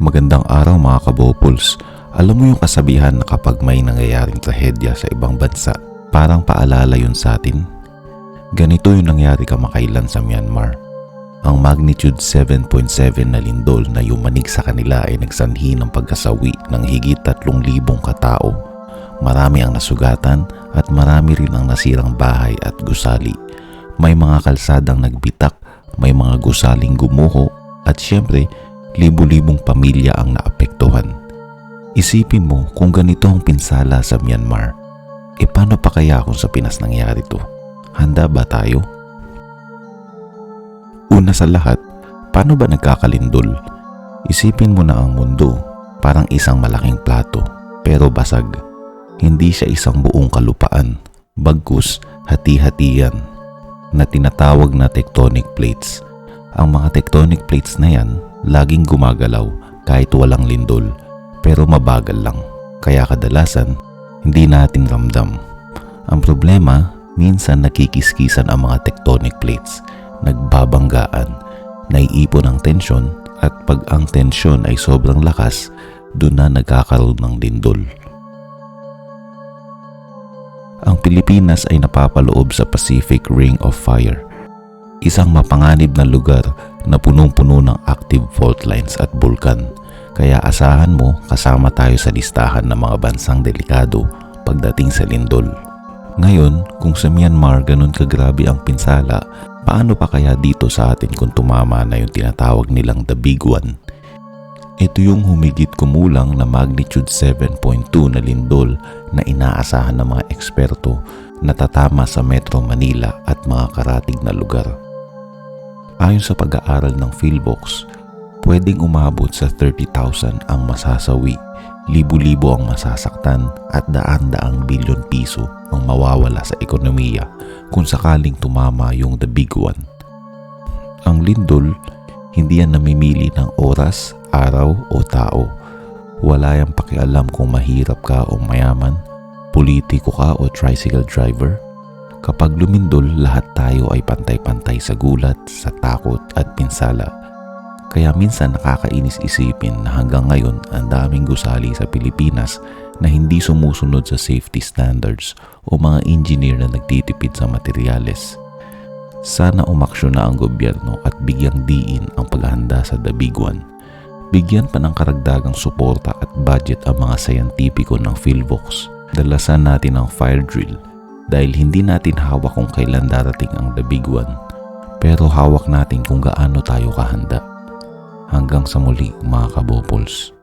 Magandang araw mga kabopols. Alam mo yung kasabihan na kapag may nangyayaring trahedya sa ibang bansa, parang paalala yun sa atin? Ganito yung nangyari kamakailan sa Myanmar. Ang magnitude 7.7 na lindol na yumanig sa kanila ay nagsanhi ng pagkasawi ng higit 3,000 katao. Marami ang nasugatan at marami rin ang nasirang bahay at gusali. May mga kalsadang nagbitak, may mga gusaling gumuho at syempre libu-libong pamilya ang naapektuhan. Isipin mo kung ganito ang pinsala sa Myanmar, e paano pa kaya kung sa Pinas nangyari to? Handa ba tayo? Una sa lahat, paano ba nagkakalindol? Isipin mo na ang mundo, parang isang malaking plato, pero basag. Hindi siya isang buong kalupaan, bagkus hati-hatiyan na tinatawag na tectonic plates. Ang mga tectonic plates na yan laging gumagalaw kahit walang lindol pero mabagal lang. Kaya kadalasan hindi natin ramdam. Ang problema, minsan nakikiskisan ang mga tectonic plates, nagbabanggaan, naiipon ang tensyon at pag ang tensyon ay sobrang lakas, doon na nagkakaroon ng lindol. Ang Pilipinas ay napapaloob sa Pacific Ring of Fire, isang mapanganib na lugar na punong-puno ng active fault lines at bulkan. Kaya asahan mo kasama tayo sa listahan ng mga bansang delikado pagdating sa lindol. Ngayon, kung sa Myanmar ganun kagrabe ang pinsala, paano pa kaya dito sa atin kung tumama na yung tinatawag nilang the big one? Ito yung humigit kumulang na magnitude 7.2 na lindol na inaasahan ng mga eksperto na tatama sa Metro Manila at mga karatig na lugar. Ayon sa pag-aaral ng Philbox, pwedeng umabot sa 30,000 ang masasawi, libu-libo ang masasaktan at daan-daang bilyon piso ang mawawala sa ekonomiya kung sakaling tumama yung the big one. Ang lindol, hindi yan namimili ng oras, araw o tao. Wala yang pakialam kung mahirap ka o mayaman, politiko ka o tricycle driver. Kapag lumindol, lahat tayo ay pantay-pantay sa gulat, sa takot at pinsala. Kaya minsan nakakainis isipin na hanggang ngayon ang daming gusali sa Pilipinas na hindi sumusunod sa safety standards o mga engineer na nagtitipid sa materyales. Sana umaksyon na ang gobyerno at bigyang diin ang paghahanda sa One. Bigyan pa ng karagdagang suporta at budget ang mga sayantipiko ng Philvox. Dalasan natin ang fire drill dahil hindi natin hawak kung kailan darating ang The Big One. Pero hawak natin kung gaano tayo kahanda. Hanggang sa muli mga kabopols.